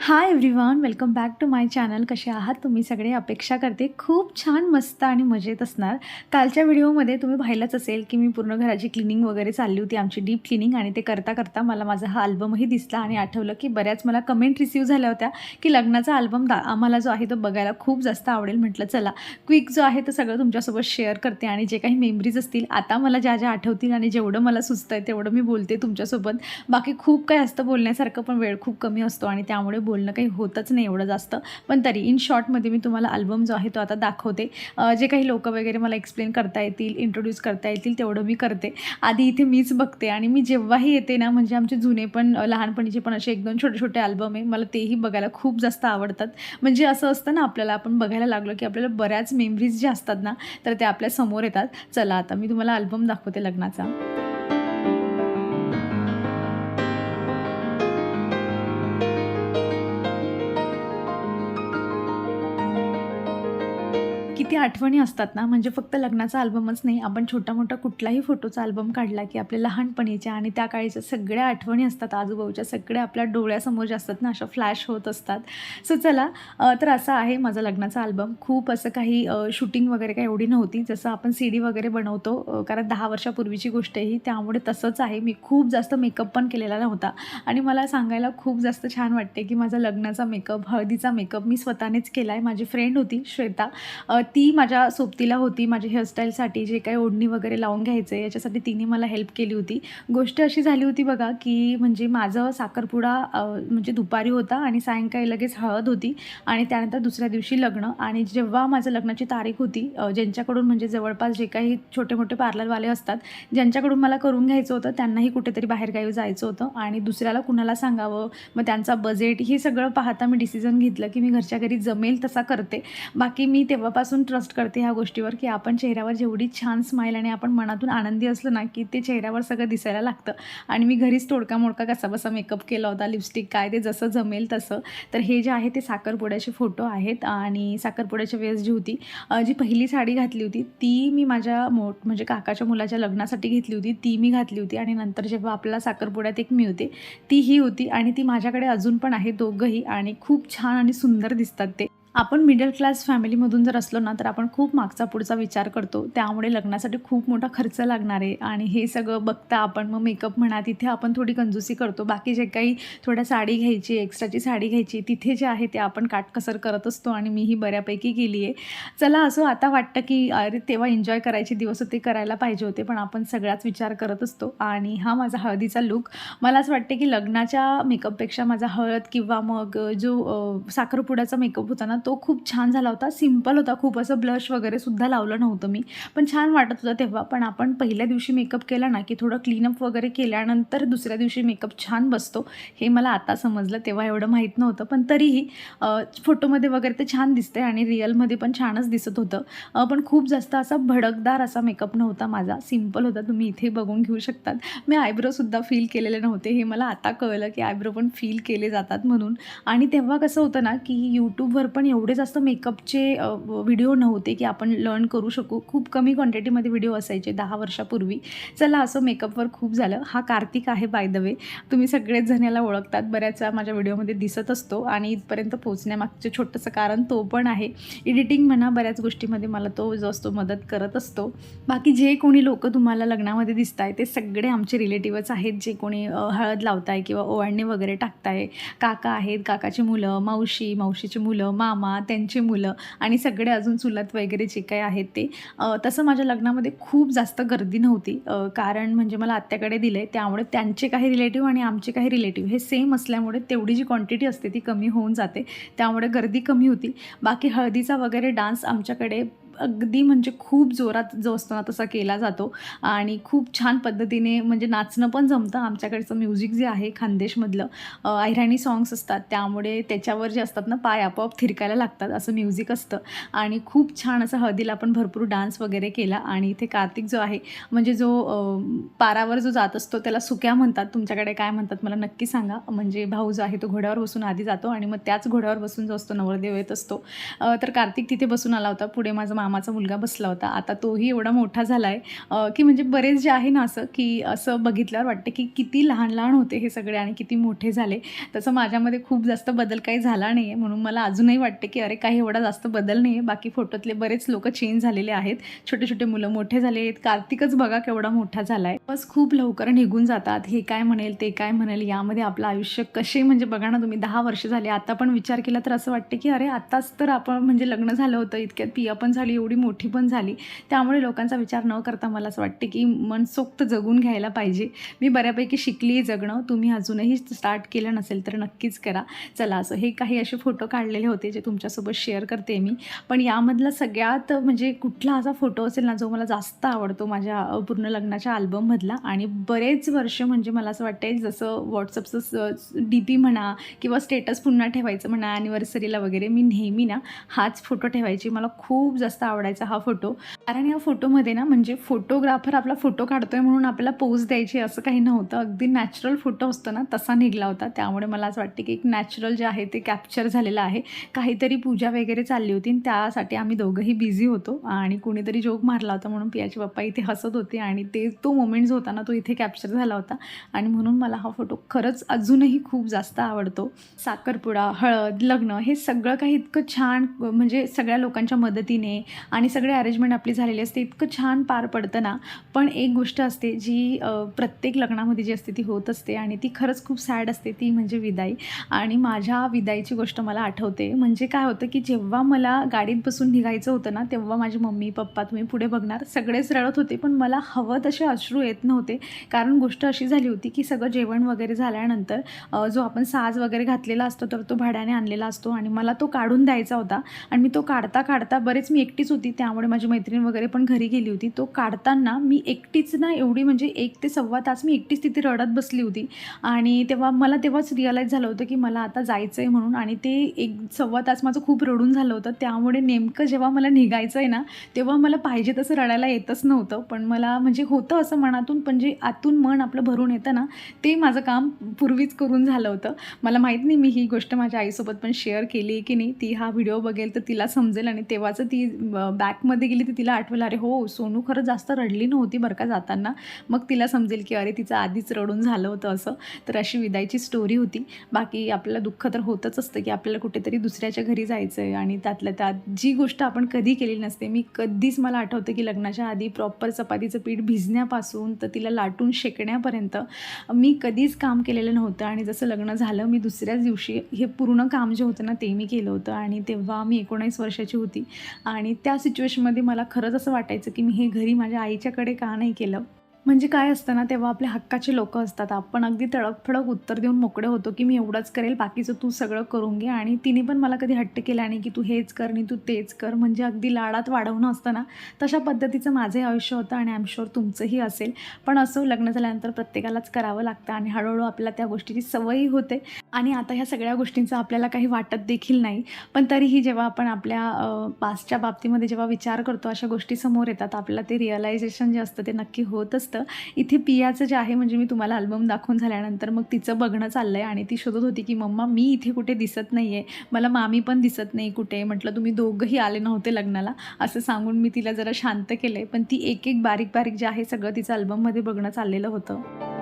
Hi everyone welcome back to my channel कसे आहात? तुम्ही सगळे अपेक्षा करते. खूप छान मस्त आणि मजेत असणार. कालच्या व्हिडिओमध्ये तुम्ही पाहिलंच असेल की मी पूर्ण घराची क्लिनिंग वगैरे चालली होती आमची डीप क्लिनिंग आणि ते करता करता मला माझा हा अल्बमही दिसला आणि आठवलं की बऱ्याच मला कमेंट रिसीव्ह झाल्या होत्या की लग्नाचा अल्बम दा आम्हाला जो आहे तो बघायला खूप जास्त आवडेल. म्हटलं चला क्विक जो आहे तो सगळं तुमच्यासोबत शेअर करते आणि जे काही मेमरीज असतील आता मला ज्या ज्या आठवतील आणि जेवढं मला सुचतं आहे तेवढं मी बोलते तुमच्यासोबत. बाकी खूप काही असतं बोलण्यासारखं पण वेळ खूप कमी असतो आणि त्यामुळे बोलणं काही होतच नाही एवढं जास्त. पण तरी इन शॉर्टमध्ये मी तुम्हाला अल्बम जो आहे तो आता दाखवते. जे काही लोक वगैरे मला एक्सप्लेन करता येतील इंट्रोड्यूस करता येतील तेवढं मी करते. आधी इथे मीच बघते आणि मी जेव्हाही येते ना म्हणजे आमचे जुने पण लहानपणीचे पण असे एक दोन छोटे छोटे अल्बम आहे. मला तेही बघायला खूप जास्त आवडतात. म्हणजे असं असतं ना आपल्याला आपण बघायला लागलो की आपल्याला बऱ्याच मेमरीज ज्या असतात ना तर त्या आपल्यासमोर येतात. चला आता मी तुम्हाला अल्बम दाखवते लग्नाचा. किती आठवणी असतात ना म्हणजे फक्त लग्नाचा अल्बमच नाही आपण छोटा मोठा कुठलाही फोटोचा अल्बम काढला की आपल्या लहानपणीच्या आणि त्या काळीच्या सगळ्या आठवणी असतात आजूबाजूच्या सगळ्या आपल्या डोळ्यासमोर जे असतात ना अशा फ्लॅश होत असतात. सो चला तर असं आहे माझा लग्नाचा अल्बम. खूप असं काही शूटिंग वगैरे काही एवढी नव्हती जसं आपण सी डी वगैरे बनवतो कारण दहा वर्षापूर्वीची गोष्ट आहे ही त्यामुळे तसंच आहे. मी खूप जास्त मेकअप पण केलेला नव्हता आणि मला सांगायला खूप जास्त छान वाटते की माझा लग्नाचा मेकअप हळदीचा मेकअप मी स्वतःनेच केला आहे माझी फ्रेंड होती श्वेता. ती ती माझ्या सोबतीला होती माझ्या हेअरस्टाईलसाठी जे काही ओढणी वगैरे लावून घ्यायचं आहे याच्यासाठी तिने मला हेल्प केली होती. गोष्ट अशी झाली होती बघा की म्हणजे माझं साखरपुडा म्हणजे दुपारी होता आणि सायंकाळी लगेच हळद होती आणि त्यानंतर दुसऱ्या दिवशी लग्न आणि जेव्हा माझं लग्नाची तारीख होती ज्यांच्याकडून म्हणजे जवळपास जे काही छोटे मोठे पार्लरवाले असतात ज्यांच्याकडून मला करून घ्यायचं होतं त्यांनाही कुठेतरी बाहेरगावी जायचं होतं आणि दुसऱ्याला कुणाला सांगावं मग त्यांचा बजेट हे सगळं पाहता मी डिसिजन घेतलं की मी घरच्या घरी जमेल तसा करते. बाकी मी तेव्हापासून ट्रस्ट करते ह्या गोष्टीवर की आपण चेहऱ्यावर जेवढी छान स्माईल आणि आपण मनातून आनंदी असलो ना की ते चेहऱ्यावर सगळं दिसायला लागतं. आणि मी घरीच तोडका मोडका कसा बसा मेकअप केला होता लिपस्टिक काय ते जसं जमेल तसं. तर हे जे आहे ते साखरपुड्याचे फोटो आहेत आणि साखरपुड्याच्या वेळेस जी होती जी पहिली साडी घातली होती ती मी माझ्या मोठ म्हणजे काकाच्या मुलाच्या लग्नासाठी घेतली होती ती मी घातली होती. आणि नंतर जेव्हा आपल्याला साखरपुड्यात एक मी होते ती ही होती. आणि ती माझ्याकडे अजून पण आहे दोघंही आणि खूप छान आणि सुंदर दिसतात ते. आपण मिडल क्लास फॅमिलीमधून जर असलो ना तर आपण खूप मागचा पुढचा विचार करतो. त्यामुळे लग्नासाठी खूप मोठा खर्च लागणार आहे. आणि हे सगळं बघता आपण मग मेकअप म्हणा तिथे आपण थोडी कंजूसी करतो. बाकी जे काही थोड्या साडी घ्यायची एक्स्ट्राची साडी घ्यायची तिथे जे आहे ते आपण काटकसर करत असतो आणि मीही बऱ्यापैकी केली आहे चला असं आता वाटतं की अरे तेव्हा एन्जॉय करायचे दिवस होते करायला पाहिजे होते पण आपण सगळाच विचार करत असतो. आणि हा माझा हळदीचा लुक मला असं वाटते की लग्नाच्या मेकअपपेक्षा माझा हळद किंवा मग जो साखरपुड्याचा मेकअप होता ना तो खूप छान झाला होता. सिंपल होता. खूप असं ब्लश वगैरे सुद्धा लावलं नव्हतं मी. पण छान वाटत होतं तेव्हा. पण आपण पहिल्या दिवशी मेकअप केला ना की थोडं क्लीनअप वगैरे केल्यानंतर दुसऱ्या दिवशी मेकअप छान बसतो. हे मला आता समजलं. तेव्हा एवढं माहीत नव्हतं. पण तरीही फोटोमध्ये वगैरे ते छान दिसते आणि रिअलमध्ये पण छानच दिसत होतं. पण खूप जास्त असा भडकदार असा मेकअप नव्हता माझा. सिंपल होता. तुम्ही इथे बघून घेऊ शकतात. मी आयब्रोसुद्धा फील केलेले नव्हते. हे मला आता कळलं की आयब्रो पण फील केले जातात म्हणून. आणि तेव्हा कसं होतं ना की यूट्यूबवर पण एवढे जास्त मेकअपचे व्हिडिओ नव्हते की आपण लर्न करू शकू. खूप कमी क्वांटिटीमध्ये व्हिडिओ असायचे दहा वर्षापूर्वी. चला असं मेकअपवर खूप झालं. हा कार्तिक आहे बाय द वे तुम्ही सगळेच जण याला ओळखतात. बऱ्याच माझ्या व्हिडिओमध्ये दिसत असतो आणि इथपर्यंत पोहोचण्यामागचं छोटंसं कारण तो पण आहे. एडिटिंग म्हणा बऱ्याच गोष्टीमध्ये मला तो जो असतो मदत करत असतो. बाकी जे कोणी लोक तुम्हाला लग्नामध्ये दिसत आहे ते सगळे आमचे रिलेटिव्हच आहेत. जे कोणी हळद लावताय किंवा ओवाळणी वगैरे टाकताय. काका आहेत काकाची मुलं मावशी मावशीची मुलं मामा त्यांची मुलं आणि सगळे अजून चुलत वगैरे जे काही आहेत ते. तसं माझ्या लग्नामध्ये खूप जास्त गर्दी नव्हती. कारण म्हणजे मला आत्याकडे दिले त्यामुळे त्यांचे काही रिलेटिव्ह आणि आमचे काही रिलेटिव्ह हे सेम असल्यामुळे तेवढी जी क्वांटिटी असते ती कमी होऊन जाते. त्यामुळे गर्दी कमी होती. बाकी हळदीचा वगैरे डान्स आमच्याकडे अगदी म्हणजे खूप जोरात जो असतो ना तसा केला जातो. आणि खूप छान पद्धतीने म्हणजे नाचणं पण जमतं. आमच्याकडचं म्युझिक जे आहे खानदेशमधलं अहिराणी सॉंग्स असतात. त्यामुळे त्याच्यावर जे असतात ना पाय आपोआप थिरकायला लागतात. असं म्युझिक असतं. आणि खूप छान असं हळदीला आपण भरपूर डान्स वगैरे केला. आणि इथे कार्तिक जो आहे म्हणजे जो पारावर जो जात असतो त्याला सुक्या म्हणतात. तुमच्याकडे काय म्हणतात मला नक्की सांगा. म्हणजे भाऊ जो आहे तो घोड्यावर बसून आधी जातो. आणि मग त्याच घोड्यावर बसून जो असतो नवरदेव येत असतो. तर कार्तिक तिथे बसून आला होता. पुढे माझा मामा मामाचा मुलगा बसला होता. आता तोही एवढा मोठा झाला आहे की म्हणजे बरेच जे आहे ना असं की असं बघितल्यावर वाटतं की किती लहान लहान होते हे सगळे आणि किती मोठे झाले. तसं माझ्यामध्ये खूप जास्त बदल काही झाला नाही आहे म्हणून मला अजूनही वाटते की अरे काही एवढा जास्त बदल नाही आहे बाकी फोटोतले बरेच लोक चेंज झालेले आहेत. छोटे छोटे मुलं मोठे झाले आहेत. कार्तिकच बघा केवढा मोठा झाला आहे बस खूप लवकर निघून जातात. हे काय म्हणेल ते काय म्हणेल यामध्ये आपलं आयुष्य कसे म्हणजे बघा ना तुम्ही दहा वर्ष झाले. आता पण विचार केला तर असं वाटते की अरे आताच तर आपण म्हणजे लग्न झालं होतं इतक्यात पिया पण झाली एवढी मोठी पण झाली. त्यामुळे लोकांचा विचार न करता मला असं वाटते की मनसोक्त जगून घ्यायला पाहिजे. मी बऱ्यापैकी शिकली आहे जगणं. तुम्ही अजूनही स्टार्ट केलं नसेल तर नक्कीच करा. चला असं हे काही असे फोटो काढलेले होते जे तुमच्यासोबत शेअर करते मी. पण यामधला सगळ्यात म्हणजे कुठला असा फोटो असेल ना जो मला जास्त आवडतो माझ्या पूर्ण लग्नाच्या अल्बममधला आणि बरेच वर्ष म्हणजे मला असं वाटते जसं व्हॉट्सअपचं डी पी म्हणा किंवा स्टेटस पुन्हा ठेवायचं म्हणा ॲनिव्हर्सरीला वगैरे मी नेहमी ना हाच फोटो ठेवायची. मला खूप जास्त आवडायचा हा फोटो. कारण या फोटोमध्ये ना म्हणजे फोटोग्राफर आपला फोटो काढतोय म्हणून आपल्याला पोज द्यायची असं काही नव्हतं. अगदी नॅचरल फोटो असतो ना तसा निघला होता. त्यामुळे मला असं वाटते की एक नॅचरल जे आहे ते कॅप्चर झालेलं आहे. काहीतरी पूजा वगैरे चालली होती आणि त्यासाठी आम्ही दोघंही बिझी होतो. आणि कुणीतरी जोक मारला होता म्हणून पियाचे पप्पा इथे हसत होते आणि ते तो मोमेंट जो होता ना तो इथे कॅप्चर झाला होता. आणि म्हणून मला हा फोटो खरंच अजूनही खूप जास्त आवडतो. साखरपुडा हळद लग्न हे सगळं काही इतकं छान म्हणजे सगळ्या लोकांच्या मदतीने आणि सगळे अरेंजमेंट आपली झालेली असते. इतकं छान पार पडतं ना. पण एक गोष्ट असते जी प्रत्येक लग्नामध्ये जी असते ती होत असते आणि ती खरंच खूप सॅड असते ती म्हणजे विदाई. आणि माझ्या विदाईची गोष्ट मला आठवते. म्हणजे काय होतं की जेव्हा मला गाडीत बसून निघायचं होतं ना तेव्हा माझी मम्मी पप्पा तुम्ही पुढे बघणार सगळेच रडत होते. पण मला हवं तसे अश्रू येत नव्हते. कारण गोष्ट अशी झाली होती की सगळं जेवण वगैरे झाल्यानंतर जो आपण साज वगैरे घातलेला असतो तर तो भाड्याने आणलेला असतो आणि मला तो काढून द्यायचा होता. आणि मी तो काढता काढता बरेच मी एकटीच होती त्यामुळे माझी मैत्रीण वगैरे पण घरी गेली होती. तो काढताना मी एकटीच ना एवढी म्हणजे एक ते सव्वा तास मी एकटीच तिथे रडत बसली होती. आणि तेव्हा मला तेव्हाच रिअलाईज झालं होतं की मला आता जायचं आहे म्हणून आणि ते एक सव्वा तास माझं खूप रडून झालं होतं. त्यामुळे नेमकं जेव्हा मला निघायचं आहे ना तेव्हा मला पाहिजे तसं रडायला येतच नव्हतं. पण मला म्हणजे होतं असं मनातून पण जे आतून मन आपलं भरून येतं ना ते माझं काम पूर्वीच करून झालं होतं. मला माहीत नाही मी ही गोष्ट माझ्या आईसोबत पण शेअर केली की नाही. ती हा व्हिडिओ बघेल तर तिला समजेल आणि तेव्हाचं ती बॅकमध्ये गेली तर तिला आठवलं अरे हो सोनू खरं जास्त रडली नव्हती बरं का जाताना. मग तिला समजेल की अरे तिचं आधीच रडून झालं होतं असं. तर अशी विदायची स्टोरी होती. बाकी आपल्याला दुःख तर होतच असतं की आपल्याला कुठेतरी दुसऱ्याच्या घरी जायचं आहे आणि त्यातल्या त्यात जी गोष्ट आपण कधी केलेली नसते. मी कधीच मला आठवतं की लग्नाच्या आधी प्रॉपर चपातीचं पीठ भिजण्यापासून तर तिला लाटून शेकण्यापर्यंत मी कधीच काम केलेलं नव्हतं. आणि जसं लग्न झालं मी दुसऱ्याच दिवशी हे पूर्ण काम जे होतं ना ते मी केलं होतं. आणि तेव्हा मी एकोणीस वर्षाची होती. आणि त्या सिच्युएशनमध्ये मला खरंच असं वाटायचं की मी हे घरी माझ्या आईच्याकडे का नाही केलं? म्हणजे काय असतं ना तेव्हा आपल्या हक्काचे लोक असतात. आपण अगदी तडकफडक उत्तर देऊन मोकळे होतो की मी एवढंच करेल बाकीचं तू सगळं करून घे. आणि तिने पण मला कधी हट्ट केला नाही की तू हेच कर आणि तू तेच कर. म्हणजे अगदी लाडात वाढवणं असतं ना तशा पद्धतीचं माझंही आयुष्य होतं आणि आय एम शुअर तुमचंही असेल. पण असं लग्न झाल्यानंतर प्रत्येकालाच करावं लागतं आणि हळूहळू आपल्याला त्या गोष्टीची सवयही होते. आणि आता ह्या सगळ्या गोष्टींचं आपल्याला काही वाटत देखील नाही. पण तरीही जेव्हा आपण आपल्या पास्टच्या बाबतीमध्ये जेव्हा विचार करतो अशा गोष्टी समोर येतात. आपल्याला ते रिअलायझेशन जे असतं ते नक्की होत असतं. इथे पियाचं जे आहे म्हणजे मी तुम्हाला अल्बम दाखवून झाल्यानंतर मग तिचं बघणं चाललं आहे आणि ती शोधत होती की मम्मा मी इथे कुठे दिसत नाही आहे मला मामी पण दिसत नाही कुठे. म्हटलं तुम्ही दोघंही आले नव्हते लग्नाला. असं सांगून मी तिला जरा शांत केलं आहे पण ती एक एक बारीक बारीक जे आहे सगळं तिचं अल्बममध्ये बघणं चाललेलं होतं.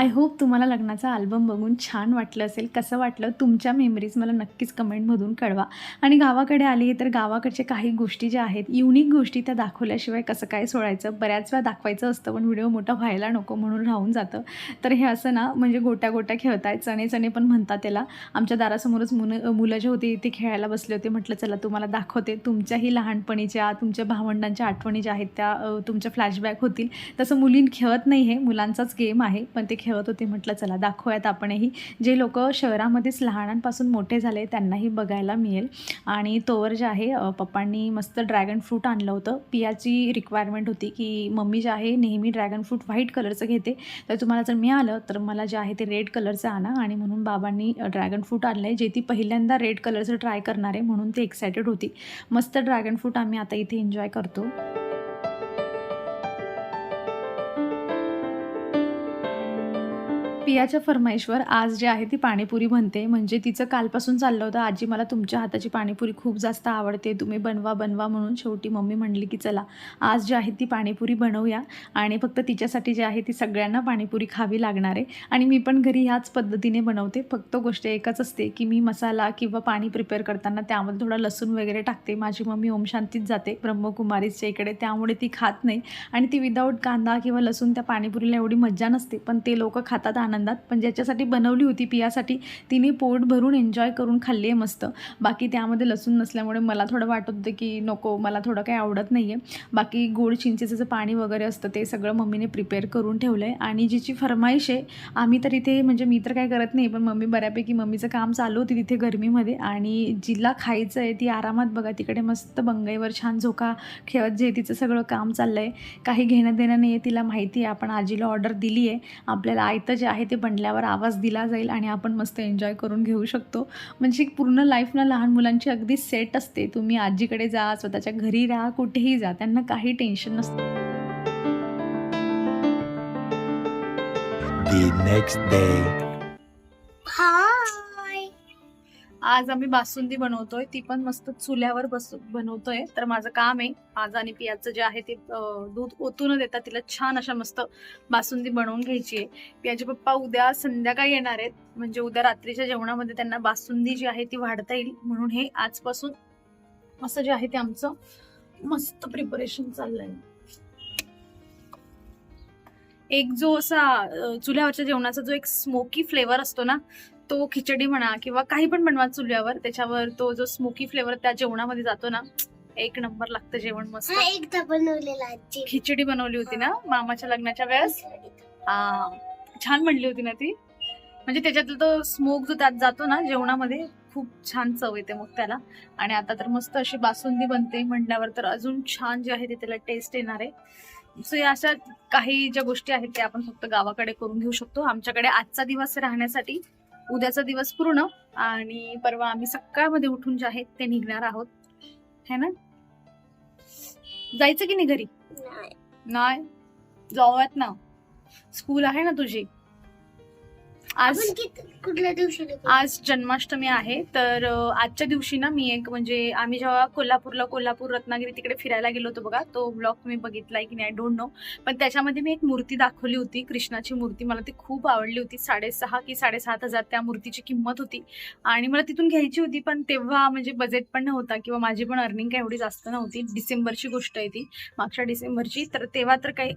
आय होप तुम्हाला लग्नाचा अल्बम बघून छान वाटलं असेल. कसं वाटलं? तुमच्या मेमरीज मला नक्कीच कमेंटमधून कळवा. आणि गावाकडे आली तर गावाकडच्या काही गोष्टी ज्या आहेत युनिक गोष्टी त्या दाखवल्याशिवाय कसं काय सोडायचं? बऱ्याच वेळा दाखवायचं असतं पण व्हिडिओ मोठा व्हायला नको म्हणून राहून जातं. तर हे असं ना म्हणजे गोट्या गोट्या खेळताय चणे चणे पण म्हणतात त्याला. आमच्या दारासमोरच मुन मुलं जे होते ते खेळायला बसले होते. म्हटलं चला तुम्हाला दाखवते. तुमच्याही लहानपणीच्या तुमच्या भावंडांच्या आठवणी ज्या आहेत त्या तुमच्या फ्लॅशबॅक होतील. तसं मुलीं खेळत नाही हे मुलांचाच गेम आहे पण ते खेळ खेळत होते म्हटलं चला दाखवूयात आपणही. जे लोक शहरामध्येच लहानांपासून मोठे झाले त्यांनाही बघायला मिळेल. आणि तोवर जे आहे पप्पांनी मस्त ड्रॅगन फ्रूट आणलं होतं. पियाची रिक्वायरमेंट होती की मम्मी जे आहे नेहमी ड्रॅगन फ्रूट व्हाईट कलरचं घेते. तर तुम्हाला जर मिळालं तर मला जे आहे ते रेड कलरचं आणा. आणि म्हणून बाबांनी ड्रॅगन फ्रूट आणलं आहे जे ती पहिल्यांदा रेड कलरचं ट्राय करणार आहे म्हणून ते एक्सायटेड होती. मस्त ड्रॅगन फ्रूट आम्ही आता इथे एन्जॉय करतो. पियाच्या फरमाईशवर आज जे आहे ती पाणीपुरी बनते. म्हणजे तिचं कालपासून चाललं होतं. आजी मला तुमच्या हाताची पाणीपुरी खूप जास्त आवडते. तुम्ही बनवा बनवा म्हणून शेवटी मम्मी म्हणली की चला आज जी आहे ती पाणीपुरी बनवूया. आणि फक्त तिच्यासाठी जी आहे ती सगळ्यांना पाणीपुरी खावी लागणार आहे. आणि मी पण घरी ह्याच पद्धतीने बनवते. फक्त गोष्ट एकच असते की मी मसाला किंवा पाणी प्रिपेअर करताना त्यामध्ये थोडा लसूण वगैरे टाकते. माझी मम्मी ओमशांतीत जाते ब्रह्मकुमारीच्या इकडे. त्यामुळे ती खात नाही. आणि ती विदाऊट कांदा किंवा लसूण त्या पाणीपुरीला एवढी मज्जा नसते. पण ते लोक खातात आनंद आनंदात पण ज्याच्यासाठी बनवली होती पियासाठी तिने पोट भरून एन्जॉय करून खाल्ली आहे मस्त. बाकी त्यामध्ये लसूण नसल्यामुळे मला थोडं वाटत होतं की नको मला थोडं काही आवडत नाही आहे बाकी गोड चिंचेचं जे पाणी वगैरे असतं ते सगळं मम्मीने प्रिपेअर करून ठेवलं आहे आणि जिची फरमाईश आहे आम्ही तर इथे म्हणजे मी तर काय करत नाही पण मम्मी बऱ्यापैकी मम्मीचं काम चालू होती तिथे गरमीमध्ये. आणि जिला खायचं आहे ती आरामात बघा तिकडे मस्त बंगईवर छान झोका खेळत जे तिचं सगळं काम चाललं आहे काही घेणं देणं नाही आहे तिला माहिती आहे आपण आजीला ऑर्डर दिली आहे आपल्याला आयतं जे आहे ते बनल्यावर आवाज दिला जाईल आणि आपण मस्त एन्जॉय करून घेऊ शकतो. म्हणजे पूर्ण लाईफ ना लहान मुलांची अगदी सेट असते. तुम्ही आजीकडे जा स्वतःच्या घरी राहा कुठेही जा त्यांना काही टेन्शन नसतं. The next day. आज आम्ही बासुंदी बनवतोय ती पण मस्त चुल्यावर बस बनवतोय. तर माझं काम आहे आज आणि पियाचं जे आहे ते दूध ओतून देता तिला छान अशा मस्त बासुंदी बनवून घ्यायची आहे. पियाचे पप्पा उद्या संध्याकाळी येणार आहेत म्हणजे उद्या रात्रीच्या जेवणामध्ये त्यांना बासुंदी जी आहे ती वाढता येईल. म्हणून हे आजपासून असं जे आहे ते आमचं मस्त प्रिपरेशन चाललंय. एक जो असा चुल्यावरच्या जेवणाचा जो एक स्मोकी फ्लेवर असतो ना तो खिचडी म्हणा किंवा काही पण बनवा चुल्यावर त्याच्यावर तो जो स्मोकी फ्लेवर त्या जेवणामध्ये जातो ना एक नंबर लागतं जेवण मस्त. हा एकदा बनवलेला आजी. खिचडी बनवली होती ना मामाच्या लग्नाच्या वेळेस? हा छान बनली होती ना ती. म्हणजे त्याच्यातला तो स्मोक जो त्यात जातो ना जेवणामध्ये खूप छान चव येते मग त्याला. आणि आता तर मस्त अशी बासुंदी बनते म्हटल्यावर तर अजून छान जे आहे ते त्याला टेस्ट येणार आहे. सो या अशा काही ज्या गोष्टी आहेत त्या आपण फक्त गावाकडे करून घेऊ शकतो. आमच्याकडे आजचा दिवस राहण्यासाठी उद्याचा दिवस पूर्ण आणि परवा आम्ही सकाळमध्ये उठून जे आहे ते निघणार आहोत. है ना? जायचं की नाही घरी? नाही. नाही? जाऊयात ना. स्कूल आहे ना तुझी? आज कुठल्या दिवशी? आज जन्माष्टमी आहे तर आजच्या दिवशी ना मी एक म्हणजे आम्ही जेव्हा कोल्हापूरला कोल्हापूर रत्नागिरी तिकडे फिरायला गेलो होतो बघा तो ब्लॉग तुम्ही बघितलाय की नाही आय डोंट नो पण त्याच्यामध्ये मी एक मूर्ती दाखवली होती कृष्णाची मूर्ती. मला ती खूप आवडली होती साडेसहा की साडेसात हजार त्या मूर्तीची किंमत होती. आणि मला तिथून घ्यायची होती पण तेव्हा म्हणजे बजेट पण नव्हता किंवा माझी पण अर्निंग काय एवढी जास्त नव्हती. डिसेंबरची गोष्ट आहे ती मागच्या डिसेंबरची. तर तेव्हा तर काही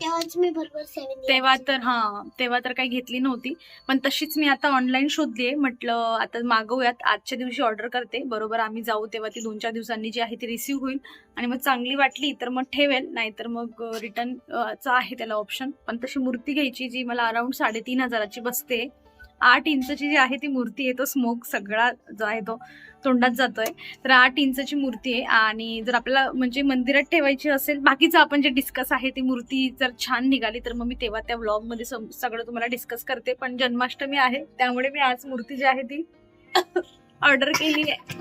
तेव्हाच मी बरोबर सेवन तेव्हा तर हा तेव्हा तर काही घेतली नव्हती. पण तशीच मी आता ऑनलाईन शोधली म्हटलं आता मागवूयात. आजच्या दिवशी ऑर्डर करते. बरोबर आम्ही जाऊ तेव्हा ती दोन चार दिवसांनी जी आहे ती रिसीव्ह होईल. आणि मग चांगली वाटली तर मग ठेवेल. नाहीतर मग रिटर्न चा आहे त्याला ऑप्शन पण तशी मूर्ती घ्यायची जी मला अराउंड साडेतीन हजाराची बसते आठ इंचची जी आहे ती मूर्ती आहे तो स्मोक सगळा जो आहे तो तोंडात जातोय. तर आठ इंचची मूर्ती आहे आणि जर आपल्याला म्हणजे मंदिरात ठेवायची असेल बाकीचं आपण जे डिस्कस आहे ती मूर्ती जर छान निघाली तर मग मी तेव्हा त्या व्लॉगमध्ये सम- सगळं तुम्हाला डिस्कस करते. पण जन्माष्टमी आहे त्यामुळे मी आज मूर्ती जी आहे ती ऑर्डर केली आहे.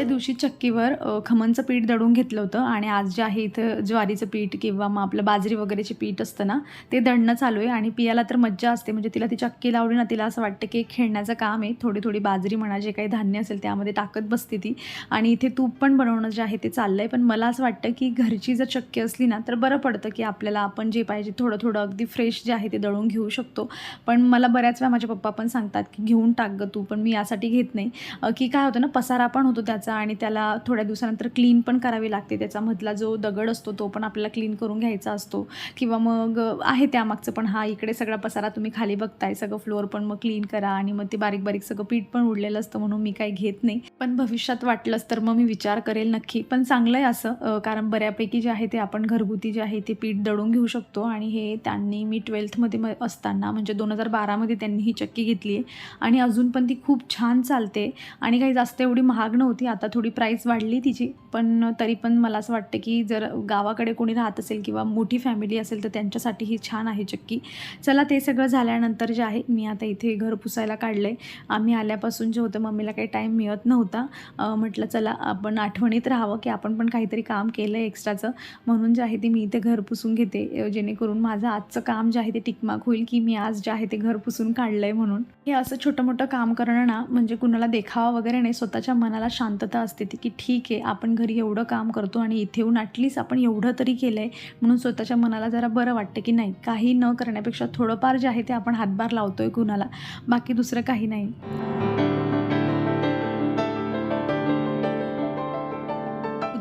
आजच्या दिवशी चक्कीवर खमणचं पीठ दळून घेतलं होतं आणि आज जे आहे इथं ज्वारीचं पीठ किंवा मग आपलं बाजरी वगैरेचे पीठ असतं ना ते दळणं चालू आहे आणि पियाला तर मज्जा असते. म्हणजे तिला ती चक्की लावली ना तिला असं वाटतं की खेळण्याचं काम आहे. थोडी थोडी बाजरी म्हणा जे काही धान्य असेल त्यामध्ये टाकत बसते ती. आणि इथे तूप पण बनवणं जे आहे ते चाललं आहे पण मला असं वाटतं की घरची जर चक्की असली ना तर बरं पडतं की आपल्याला आपण जे पाहिजे थोडं थोडं अगदी फ्रेश जे आहे ते दळून घेऊ शकतो. पण मला बऱ्याच वेळा माझे पप्पा पण सांगतात की घेऊन टाक गं तू पण मी यासाठी घेत नाही. की काय होतं ना पसारा पण होतो त्याचा. आणि त्याला थोड्या दिवसानंतर क्लीन पण करावी लागते. त्याचा मधला जो दगड असतो तो पण आपल्याला क्लीन करून घ्यायचा असतो. किंवा मग आहे त्यामागचं पण हा इकडे सगळा पसारा तुम्ही खाली बघताय सगळं फ्लोअर पण मग क्लीन करा आणि मग ते बारीक बारीक सगळं पीठ पण उडलेलं असतं म्हणून मी काही घेत नाही. पण भविष्यात वाटलंच तर मग मी विचार करेल नक्की. पण चांगलं आहे असं कारण बऱ्यापैकी जे आहे ते आपण घरगुती जे आहे ते पीठ दळून घेऊ शकतो. आणि हे त्यांनी मी ट्वेल्थमध्ये म असताना म्हणजे दोन हजार बारामध्ये त्यांनी ही चक्की घेतली आहे आणि अजून पण ती खूप छान चालते. आणि काही जास्त एवढी महाग नव्हती. आता आता थोडी प्राईस वाढली तिची पण तरी पण मला असं वाटतं की जर गावाकडे कोणी राहत असेल किंवा मोठी फॅमिली असेल तर त्यांच्यासाठी ही छान आहे चक्की. चला ते सगळं झाल्यानंतर जे आहे मी आता इथे घर पुसायला काढलं आहे आम्ही आल्यापासून जे होतं मम्मीला काही टाईम मिळत नव्हता. म्हटलं चला आपण आठवणीत राहावं की आपण पण काहीतरी काम केलं आहे एक्स्ट्राचं म्हणून जे आहे ते मी इथे घर पुसून घेते जेणेकरून माझं आजचं काम जे आहे ते टिकमाक होईल की मी आज जे आहे ते घर पुसून काढलं आहे म्हणून. हे असं छोटं मोठं काम करणं ना म्हणजे कुणाला देखावा वगैरे नाही स्वतःच्या मनाला शांत शांतता असते ती की ठीक आहे आपण घरी एवढं काम करतो आणि इथे येऊन ॲटलीस्ट आपण एवढं तरी केलं आहे म्हणून स्वतःच्या मनाला जरा बरं वाटतं की नाही काही न करण्यापेक्षा थोडंफार जे आहे ते आपण हातभार लावतो आहे कुणाला बाकी दुसरं काही नाही.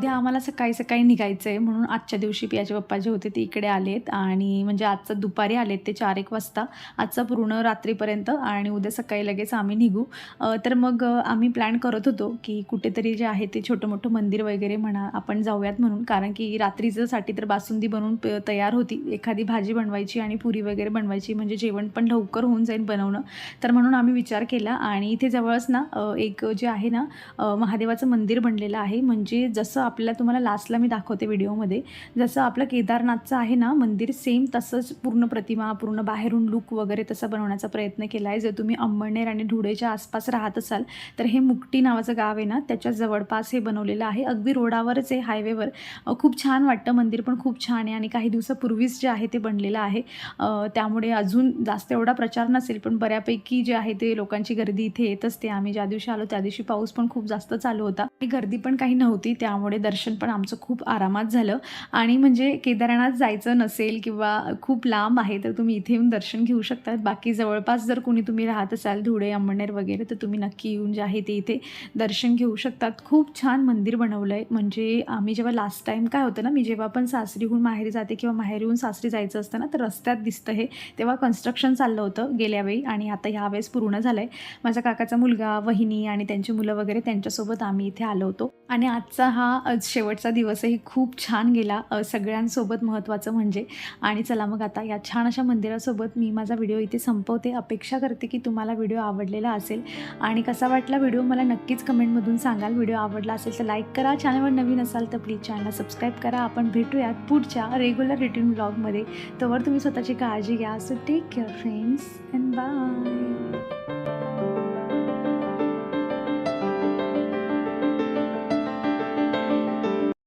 उद्या आम्हाला सकाळी सकाळी निघायचं आहे म्हणून आजच्या दिवशी पियाचे पप्पा जे होते ते इकडे आलेत. आणि म्हणजे आजचं दुपारी आलेत ते चार एक वाजता. आजचं पूर्ण रात्रीपर्यंत आणि उद्या सकाळी लगेच आम्ही निघू. तर मग आम्ही प्लॅन करत होतो की कुठेतरी जे आहे ते छोटं मोठं मंदिर वगैरे म्हणा आपण जाऊयात म्हणून. कारण की रात्रीचं साठी तर बासुंदी बनवून प- तयार होती. एखादी भाजी बनवायची आणि पुरी वगैरे बनवायची. म्हणजे जेवण पण लवकर होऊन जाईल बनवणं. तर म्हणून आम्ही विचार केला. आणि इथे जवळच ना एक जे आहे ना महादेवाचं मंदिर बनलेलं आहे. म्हणजे जसं आपल्याला तुम्हाला लास्टला मी दाखवते व्हिडिओमध्ये. जसं आपलं केदारनाथचं आहे ना मंदिर सेम तसंच पूर्ण प्रतिमा पूर्ण बाहेरून लुक वगैरे तसं बनवण्याचा प्रयत्न केला आहे जर तुम्ही अंबळनेर आणि धुळेच्या आसपास राहत असाल तर हे मुकटी नावाचं गाव आहे ना त्याच्या जवळपास हे बनवलेलं आहे. अगदी रोडावरच आहे हायवेवर खूप छान वाटतं मंदिर पण खूप छान आहे आणि काही दिवसापूर्वीच जे आहे ते बनलेलं आहे. त्यामुळे अजून जास्त एवढा प्रचार नसेल पण बऱ्यापैकी जे आहे ते लोकांची गर्दी इथे येत असते आम्ही ज्या दिवशी आलो त्या दिवशी पाऊस पण खूप जास्त चालू होता. गर्दी पण काही नव्हती त्यामुळे दर्शन पण आमचं खूप आरामात झालं. आणि म्हणजे केदारनाथ जायचं नसेल किंवा खूप लांब आहे तर तुम्ही इथे येऊन दर्शन घेऊ शकतात बाकी जवळपास जर कोणी तुम्ही राहत असाल धुळे अंबरनेर वगैरे तर तुम्ही नक्की येऊन जे आहे ते इथे दर्शन घेऊ शकतात. खूप छान मंदिर बनवलं आहे म्हणजे आम्ही जेव्हा लास्ट टाईम काय होतं ना मी जेव्हा पण सासरीहून माहेरी जाते किंवा माहेरीहून सासरी जायचं असतं ना तर रस्त्यात दिसतं हे. तेव्हा कन्स्ट्रक्शन चाललं होतं गेल्या वेळी आणि आता ह्यावेळेस पूर्ण झालं आहे माझ्या काकाचा मुलगा वहिनी आणि त्यांची मुलं वगैरे त्यांच्यासोबत आम्ही इथे आलो होतो. आणि आजचा हा शेवटचा दिवसही खूप छान गेला सगळ्यांसोबत महत्त्वाचं म्हणजे. आणि चला मग आता या छान अशा मंदिरासोबत मी माझा व्हिडिओ इथे संपवते. अपेक्षा करते की तुम्हाला व्हिडिओ आवडलेला असेल. आणि कसा वाटला व्हिडिओ मला नक्कीच कमेंटमधून सांगाल. व्हिडिओ आवडला असेल तर लाईक करा. चॅनलवर नवीन असाल तर प्लीज चॅनलला सबस्क्राईब करा. आपण भेटूयात पुढच्या रेग्युलर रिटर्न ब्लॉगमध्ये. तोवर तुम्ही स्वतःची काळजी घ्या. So take care friends and bye